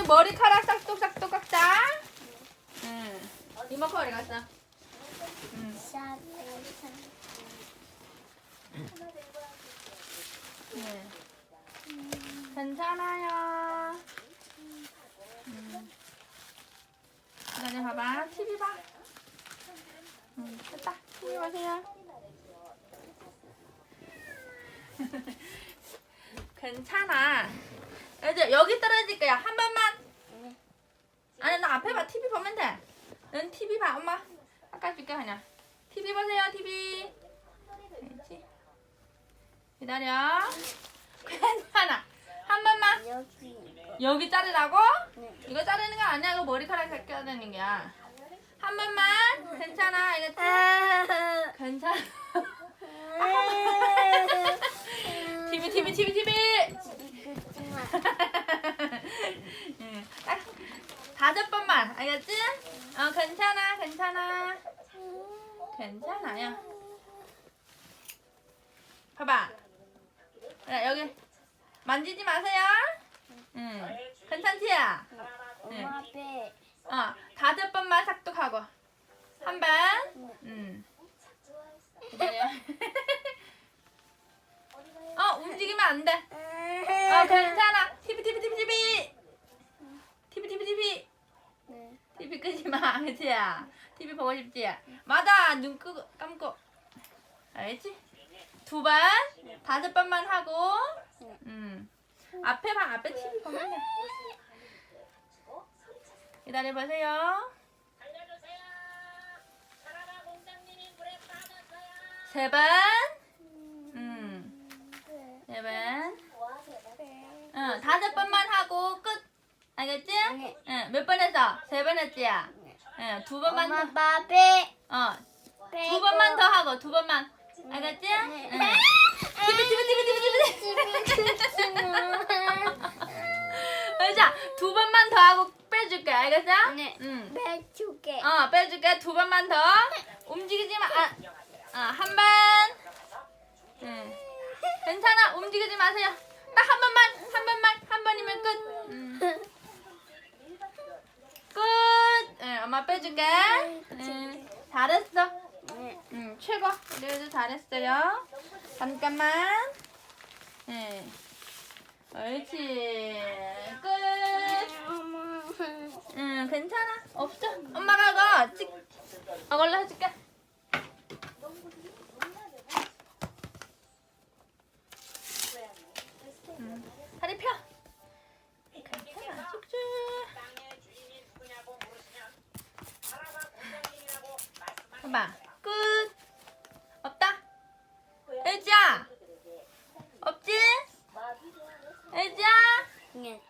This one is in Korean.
우리 머리카락 싹둑싹둑 깎자. 응. 어디 갔어? 응. 네. 괜찮아요. 음. 기다려 봐봐. TV 봐. 응, 됐다. TV 보세요. 괜찮아. 이제 여기 떨어질 거야. 한 번만. 아니, 나 앞에 봐. TV 보면 돼. 넌 TV 봐, 엄마. 깎아줄게, 그냥. TV 보세요, TV. 그렇지. 기다려. 괜찮아. 한 번만. 여기 여기 자르라고? 네. 이거 자르는 거 아니야. 이거 머리카락 깎여야 되는 거야. 한 번만. 괜찮아. 이거 괜찮아. TV, TV, TV, TV. 응. 딱 다섯 번만. 알겠지? 어, 괜찮아. 괜찮아. 괜찮아요. 봐봐. 그래, 여기 만지지 마세요. 응. 괜찮지야? 엄마 앞에 어, 다섯 번만 삭둑하고. 한 번. 응. 기다려. 어, 움직이면 안 돼. 어, 괜찮아. TV, TV, TV, TV. TV, TV, TV. 네. TV 끄지 마, 그치야? TV 보고 싶지? 맞아, 눈 끄고, 감고. 알겠지? 두 번, 다섯 번만 하고, 음. 앞에 방, 앞에 TV 보면 돼. 기다려 보세요. 세 번, 음. 네 번. 응, 다섯 번만 하고 몇 번 했어? 세 번 했지야? 응, 두 번만 엄마 더. 앞에 어, 두 번만 더 하고, 두 번만. 알겠지? 네. 응. 티비, 티비, 티비, 티비, 티비. 자, 두 번만 더 하고 빼줄게. 알겠어? 네. 응. 빼줄게 어, 빼줄게. 두 번만 더. 움직이지 마. 아, 아, 한 번. 응. 괜찮아. 움직이지 마세요. 딱 한 번만, 한 번만, 한 번이면 끝. 응. 끝. 응, 엄마 빼줄게. 응. 잘했어. 네. 응, 최고. 우리도 잘했어요. 잠깐만. 응. 옳지. 끝. 응, 괜찮아. 없어. 엄마가 이거 찍, 이걸로 해줄게. 봐봐. 끝. 없다. 애지야. 없지? 애지야. 네.